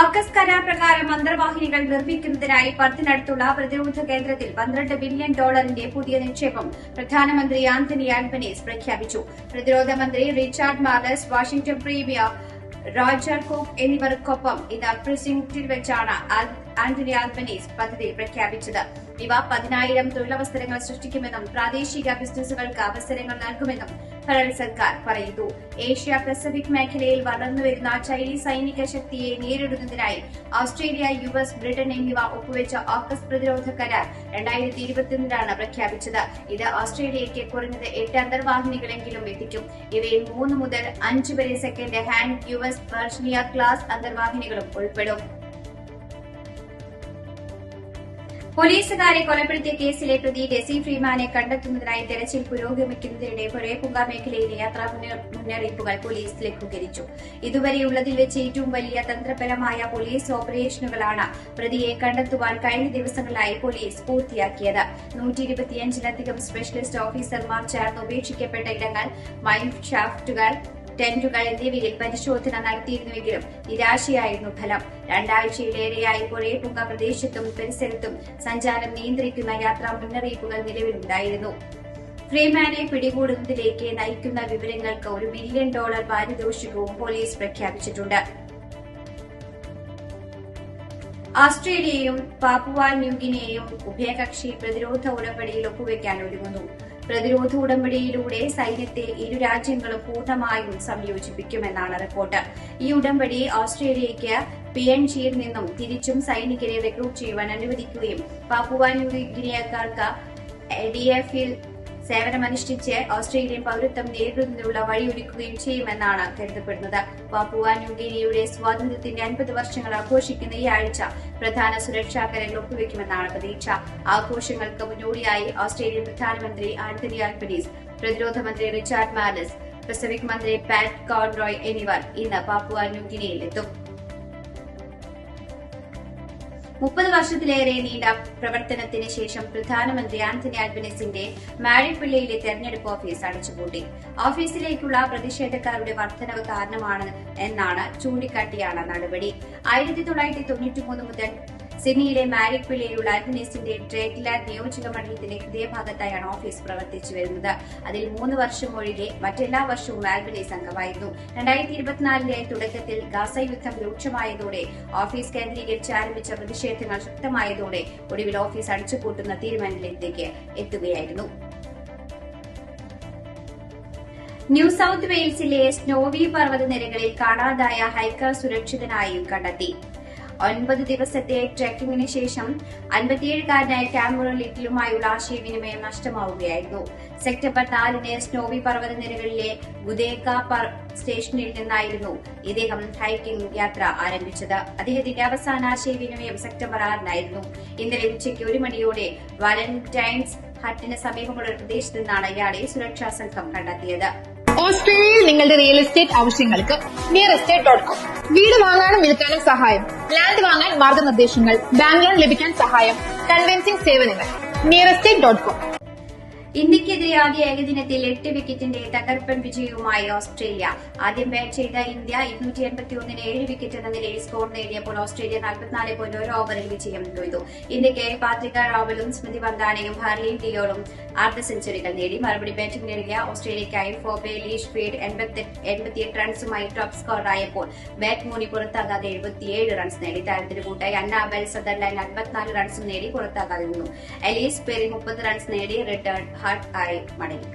ആക്കസ് കരാർ പ്രകാരം അന്തർവാഹിനികൾ നിർമ്മിക്കുന്നതിനായി പത്തിനടുത്തുള്ള പ്രതിരോധ കേന്ദ്രത്തിൽ പന്ത്രണ്ട് ബില്യൺ ഡോളറിന്റെ പുതിയ നിക്ഷേപം പ്രധാനമന്ത്രി ആന്റണി ആൽബനീസ് പ്രഖ്യാപിച്ചു. പ്രതിരോധ മന്ത്രി Richard Marles Washington premier Roger Cook എന്നിവർക്കൊപ്പം ഇന്ന് പ്രസിംഗ്റ്റിൽ വെച്ചാണ് ആന്റണി ആൽബനീസ് പദ്ധതിയിൽ പ്രഖ്യാപിച്ചത്. ഇവ പതിനായിരം തൊഴിലവസരങ്ങൾ സൃഷ്ടിക്കുമെന്നും പ്രാദേശിക ബിസിനസ്സുകൾക്ക് അവസരങ്ങൾ നൽകുമെന്നും ഫെഡറൽ സർക്കാർ പറയുന്നു. ഏഷ്യ പസഫിക് മേഖലയിൽ വളർന്നുവരുന്ന ചൈനീസ് സൈനിക ശക്തിയെ നേരിടുന്നതിനായി ഓസ്ട്രേലിയ യു എസ് ബ്രിട്ടൻ എന്നിവ ഒപ്പുവെച്ച ഓക്കസ് പ്രതിരോധ കരാർ രണ്ടായിരത്തി ഇരുപത്തിയൊന്നിലാണ് പ്രഖ്യാപിച്ചത്. ഇത് ഓസ്ട്രേലിയയ്ക്ക് കുറഞ്ഞത് എട്ട് അന്തർവാഹിനികളെങ്കിലും എത്തിക്കും. ഇവയിൽ മൂന്ന് മുതൽ അഞ്ച് വരെ second hand U S class അന്തർവാഹിനികളും ഉൾപ്പെടും. പോലീസുകാരെ കൊലപ്പെടുത്തിയ കേസിലെ പ്രതി ഡെസി ഫ്രീമാനെ കണ്ടെത്തുന്നതിനായി തെരച്ചിൽ പുരോഗമിക്കുന്നതിനിടെ പുഴയപ്പുങ്ക മേഖലയിലെ യാത്രാ മുന്ന- മുന്നറിയിപ്പുകൾ പോലീസ് ലഘൂകരിച്ചു. ഇതുവരെയുള്ളതിൽ വെച്ച് ഏറ്റവും വലിയ തന്ത്രപരമായ പോലീസ് ഓപ്പറേഷനുകളാണ് പ്രതിയെ കണ്ടെത്തുവാൻ കഴിഞ്ഞ ദിവസങ്ങളിലായി പോലീസ് പൂർത്തിയാക്കിയത്. നൂറ്റി ഇരുപത്തിയഞ്ചിലധികം സ്പെഷ്യലിസ്റ്റ് ഓഫീസർമാർ ചേർന്ന് ഉപേക്ഷിക്കപ്പെട്ട ഇടങ്ങൾ മൈൻ ഷാഫ്റ്റുകൾ ടെന്റുകൾ എന്നിവയിൽ പരിശോധന നടത്തിയിരുന്നുവെങ്കിലും നിരാശയായിരുന്നു ഫലം. രണ്ടാഴ്ചയിലേറെയായി പുഴയപ്പുങ്ക പ്രദേശത്തും പരിസരത്തും സഞ്ചാരം നിയന്ത്രിക്കുന്ന യാത്രാ മുന്നറിയിപ്പുകൾ നിലവിലുണ്ടായിരുന്നു. ഫ്രീമാനെ പിടികൂടുന്നതിലേക്ക് നയിക്കുന്ന വിവരങ്ങൾക്ക് ഒരു മില്യൺ ഡോളർ പാരിതോഷികവും പോലീസ് പ്രഖ്യാപിച്ചിട്ടുണ്ട്. ഓസ്ട്രേലിയയും പാപ്പുവ ന്യൂഗിനെയും ഉഭയകക്ഷി പ്രതിരോധ ഉടമ്പടിയിൽ ഒപ്പുവെക്കാൻ ഒരുങ്ങുന്നു. പ്രതിരോധ ഉടമ്പടിയിലൂടെ സൈന്യത്തെ ഇരു രാജ്യങ്ങളും പൂർണമായും സംയോജിപ്പിക്കുമെന്നാണ് റിപ്പോർട്ട്. ഈ ഉടമ്പടി ഓസ്ട്രേലിയയ്ക്ക് പി എൻ ജിയിൽ നിന്നും തിരിച്ചും സൈനികരെ റിക്രൂട്ട് ചെയ്യുവാൻ അനുവദിക്കുകയും പാപ്പുവ ന്യൂഗിനിയക്കാർക്ക് ഡി എഫിൽ സേവനമനുഷ്ഠിച്ച് ഓസ്ട്രേലിയൻ പൗരത്വം നേരിടുന്നതിനുള്ള വഴിയൊരുക്കുകയും ചെയ്യുമെന്നാണ് കരുതപ്പെടുന്നത്. പാപ്പുവ ന്യൂഗിനിയുടെ സ്വാതന്ത്ര്യത്തിന്റെ അൻപത് വർഷങ്ങൾ ആഘോഷിക്കുന്ന ഈ ആഴ്ച പ്രധാന സുരക്ഷാ കരങ്ങൾ ഒപ്പുവെക്കുമെന്നാണ് പ്രതീക്ഷ. ആഘോഷങ്ങൾക്ക് മുന്നോടിയായി ഓസ്ട്രേലിയൻ പ്രധാനമന്ത്രി ആന്റണി ആൽബനീസ് പ്രതിരോധ മന്ത്രി റിച്ചാർഡ് മാലസ് പസഫിക് മന്ത്രി പാറ്റ് കോൺറോയ് എന്നിവർ ഇന്ന് പാപ്പുവ ന്യൂഗിനിയിലെത്തും. മുപ്പത് വർഷത്തിലേറെ നീണ്ട പ്രവർത്തനത്തിന് ശേഷം പ്രധാനമന്ത്രി ആന്റണി ആൽബനീസിന്റെ മാരിപ്പിള്ളിയിലെ തെരഞ്ഞെടുപ്പ് ഓഫീസ് അടച്ചുപൂട്ടി. ഓഫീസിലേക്കുള്ള പ്രതിഷേധക്കാരുടെ വർധനവ് കാരണമാണ് എന്നാണ് ചൂണ്ടിക്കാട്ടിയാണ് നടപടി. ആയിരത്തി തൊള്ളായിരത്തി തൊണ്ണൂറ്റിമൂന്ന് മുതൽ സിഡ്നിയിലെ മാരിപ്പിള്ളിയിലുള്ള അഡ്മിനിസ്റ്റിന്റെ ട്രേറ്റ്ലാൻഡ് നിയോജക മണ്ഡലത്തിന്റെ ഹൃദയഭാഗത്തായാണ് ഓഫീസ് പ്രവർത്തിച്ചു വരുന്നത്. അതിൽ മൂന്ന് വർഷം ഒഴികെ മറ്റെല്ലാ വർഷവും ആൽബനീസ് അംഗമായിരുന്നു രണ്ടായിരത്തി ഇരുപത്തിനാലിലെ തുടക്കത്തിൽ ഗാസ യുദ്ധം രൂക്ഷമായതോടെ ഓഫീസ് കേന്ദ്രീകരിച്ച് ആരംഭിച്ച പ്രതിഷേധങ്ങൾ ശക്തമായതോടെ ഒടുവിൽ ഓഫീസ് അടച്ചുപൂട്ടുന്ന തീരുമാനത്തിലേക്ക് എത്തുകയായിരുന്നു. ന്യൂ സൌത്ത് വെയിൽസിലെ സ്നോവി പർവതനിരകളിൽ കാണാതായ ഹൈക്കർ സുരക്ഷിതനായും കണ്ടെത്തി. ഒൻപത് ദിവസത്തെ ട്രെക്കിങ്ങിന് ശേഷം അൻപത്തിയേഴുകാരനായ ക്യാമറോ ലിറ്റിലുമായുള്ള ആശയവിനിമയം നഷ്ടമാവുകയായിരുന്നു. സെപ്റ്റംബർ നാലിന് സ്നോവി പർവതനിരകളിലെ ഗുദേക പർ- സ്റ്റേഷനിൽ നിന്നായിരുന്നു ഇദ്ദേഹം ഹൈക്കിംഗ് യാത്ര ആരംഭിച്ചത്. അദ്ദേഹത്തിന്റെ അവസാന ആശയവിനിമയം സെപ്റ്റംബർ ആറിനായിരുന്നു. ഇന്നലെ ഉച്ചയ്ക്ക് ഒരു മണിയോടെ വാലന്റൈൻസ് ഹട്ടിന് സമീപമുള്ള പ്രദേശത്ത് നിന്നാണ് ഇയാളെ സുരക്ഷാ സംഘം കണ്ടെത്തിയത്. ഓസ്ട്രേലിയയിൽ നിങ്ങളുടെ റിയൽ എസ്റ്റേറ്റ് ആവശ്യങ്ങൾക്ക് നിയർ എസ്റ്റേറ്റ് ഡോട്ട് കോം വീട് വാങ്ങാനും വിൽക്കാനും സഹായം. ലാൻഡ് വാങ്ങാൻ മാർഗനിർദ്ദേശങ്ങൾ ബാങ്ക് ലോൺ ലഭിക്കാൻ സഹായം കൺവെൻസിംഗ് സേവനങ്ങൾ നിയർ എസ്റ്റേറ്റ് ഡോട്ട് കോം ഇന്ത്യക്കെതിരെ ആദ്യ ഏകദിനത്തിൽ എട്ട് വിക്കറ്റിന്റെ തകർപ്പൻ വിജയവുമായി ഓസ്ട്രേലിയ. ആദ്യം ബാറ്റ് ചെയ്ത ഇന്ത്യ ഇരുന്നൂറ്റി എൺപത്തി ഒന്നിന് ഏഴ് വിക്കറ്റ് എന്ന നിലയിൽ സ്കോർ നേടിയപ്പോൾ ഓസ്ട്രേലിയ നാൽപ്പത്തിനാല് പോയിന്റ് ഒരു ഓവറിൽ വിജയം കൊയ്തു. ഇന്ത്യയ്ക്ക് പാത്രിക റാവലും സ്മൃതി വന്ദാനയും ഹാർലി ഡിയോളും അർദ്ധ സെഞ്ചുറികൾ നേടി. മറുപടി ബാറ്റിംഗ് നേടിയ ഓസ്ട്രേലിയക്കായി ഫോബെ ലീഷ് ഫീഡ് എൺപത്തിയെട്ട് റൺസുമായി ടോപ്പ് സ്കോറായപ്പോൾ ബാറ്റ് മൂണി പുറത്താകാതെ എഴുപത്തിയേഴ് റൺസ് നേടി. താരത്തിന് കൂട്ടായി അന്നാബൽ സദർലൈൻ അൻപത്തിനാല് റൺസും നേടി പുറത്താകാതെ നിന്നു. എലീസ് പെരി മുപ്പത് റൺസ് നേടി ഹാർട്ട് ആയി മടങ്ങി.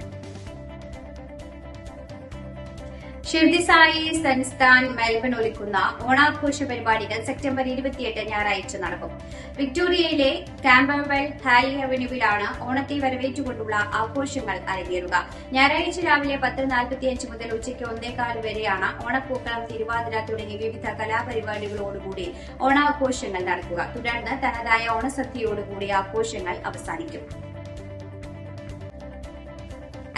ഷിർദിസായി സൻസ്ഥാൻ മെൽബൺ ഒരുക്കുന്ന ഓണാഘോഷ പരിപാടികൾ സെപ്റ്റംബർ ഇരുപത്തിയെട്ട് ഞായറാഴ്ച നടക്കും. വിക്ടോറിയയിലെ കാമ്പർവെൽ ഹാലി അവന്യൂവിലാണ് ഓണത്തെ വരവേറ്റുകൊണ്ടുള്ള ആഘോഷങ്ങൾ അരങ്ങേറുക. ഞായറാഴ്ച രാവിലെ പത്ത് നാൽപ്പത്തിയഞ്ച് മുതൽ ഉച്ചയ്ക്ക് ഒന്നേകാൽ വരെയാണ് ഓണപ്പൂക്കളം തിരുവാതിര തുടങ്ങി വിവിധ കലാപരിപാടികളോടുകൂടി ഓണാഘോഷങ്ങൾ നടക്കുക. തുടർന്ന് തനതായ ഓണസദ്യയോടുകൂടി ആഘോഷങ്ങൾ അവസാനിക്കും.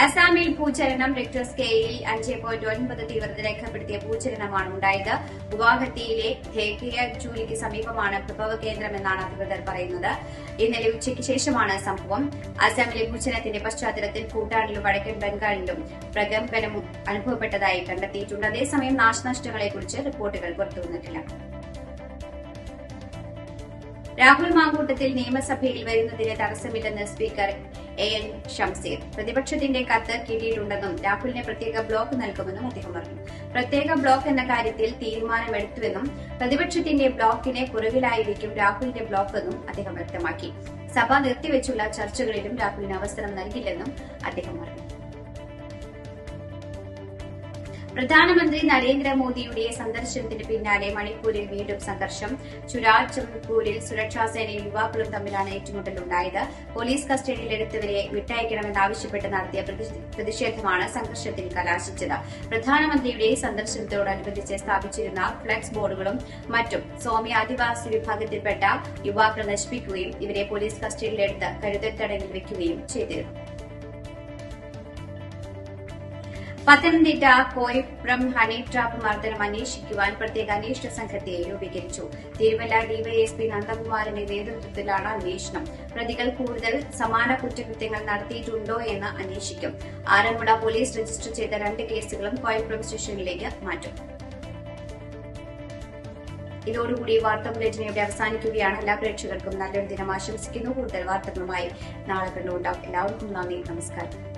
അസാമിൽ ഭൂചലനം റിക്ടർ സ്കെയിലിൽ അഞ്ച് പോയിന്റ് ഒൻപത് തീവ്രത രേഖപ്പെടുത്തിയ ഭൂചലനമാണ് ഉണ്ടായത്. ഗുവാഹത്തിയിലെ ധേക്കിയജൂലിക്ക് സമീപമാണ് പ്രഭവ കേന്ദ്രമെന്നാണ് അധികൃതർ പറയുന്നത്. ഇന്നലെ ഉച്ചയ്ക്ക് ശേഷമാണ് സംഭവം. അസാമിലെ ഭൂചലനത്തിന്റെ പശ്ചാത്തലത്തിൽ ഭൂട്ടാനിലും വടക്കൻ ബംഗാളിലും പ്രകമ്പനം അനുഭവപ്പെട്ടതായി കണ്ടെത്തിയിട്ടുണ്ട്. അതേസമയം നാശനഷ്ടങ്ങളെ കുറിച്ച് റിപ്പോർട്ടുകൾ പുറത്തുവന്നിട്ടില്ല രാഹുൽ മാങ്കൂട്ടത്തിൽ നിയമസഭയിൽ വരുന്നതിന് തടസ്സമില്ലെന്ന് സ്പീക്കർ എ എൻ ഷംസീർ. പ്രതിപക്ഷത്തിന്റെ കത്ത് കിട്ടിയിട്ടുണ്ടെന്നും രാഹുലിനെ പ്രത്യേക ബ്ലോക്ക് നൽകുമെന്നും അദ്ദേഹം പറഞ്ഞു. പ്രത്യേക ബ്ലോക്ക് എന്ന കാര്യത്തിൽ തീരുമാനമെടുത്തുവെന്നും പ്രതിപക്ഷത്തിന്റെ ബ്ലോക്കിനെ കുറവിലായിരിക്കും രാഹുലിന്റെ ബ്ലോക്ക് എന്നും അദ്ദേഹം വ്യക്തമാക്കി. സഭ നിർത്തിവെച്ചുള്ള ചർച്ചകളിലും രാഹുലിന് അവസരം നൽകില്ലെന്നും അദ്ദേഹം പറഞ്ഞു. പ്രധാനമന്ത്രി നരേന്ദ്രമോദിയുടെ സന്ദർശനത്തിന് പിന്നാലെ മണിപ്പൂരിൽ വീണ്ടും സംഘർഷം. ചുരാചന്ദ്പൂരിൽ സുരക്ഷാ സേനയും യുവാക്കളും തമ്മിലാണ് ഏറ്റുമുട്ടലുണ്ടായത്. പോലീസ് കസ്റ്റഡിയിലെടുത്തവരെ വിട്ടയക്കണമെന്നാവശ്യപ്പെട്ട് നടത്തിയ പ്രതിഷേധമാണ് സംഘർഷത്തിൽ കലാശിച്ചത്. പ്രധാനമന്ത്രിയുടെ സന്ദർശനത്തോടനുബന്ധിച്ച് സ്ഥാപിച്ചിരുന്ന ഫ്ലക്സ് ബോർഡുകളും മറ്റും സ്വാമി ആദിവാസി വിഭാഗത്തിൽപ്പെട്ട യുവാക്കൾ നശിപ്പിക്കുകയും ഇവരെ പോലീസ് കസ്റ്റഡിയിലെടുത്ത് കരുതൽ തടവിൽ വയ്ക്കുകയും ചെയ്തിരുന്നു. പത്തനംതിട്ട കോയപ്പുറം ഹണി ട്രാപ്പ് മർദ്ദനം അന്വേഷിക്കുവാൻ പ്രത്യേക അന്വേഷണ സംഘത്തെ രൂപീകരിച്ചു. തിരുവല്ല ഡിവൈഎസ്പി നന്ദകുമാറിന്റെ നേതൃത്വത്തിലാണ് അന്വേഷണം. പ്രതികൾ കൂടുതൽ സമാന കുറ്റകൃത്യങ്ങൾ നടത്തിയിട്ടുണ്ടോ എന്ന് അന്വേഷിക്കും. ആറന്മുള പോലീസ് രജിസ്റ്റർ ചെയ്ത രണ്ട് കേസുകളും കോയപ്പുറം സ്റ്റേഷനിലേക്ക് മാറ്റും. ഇതോടുകൂടി വാർത്താ ബുള്ളറ്റിൻ ഇവിടെ അവസാനിക്കുകയാണ്. എല്ലാ പ്രേക്ഷകർക്കും നല്ലൊരു ദിനം ആശംസിക്കുന്നു. കൂടുതൽ വാർത്തകളുമായി നാളെ കണ്ടുകൊണ്ടാവും എല്ലാവർക്കും നന്ദി. നമസ്കാരം.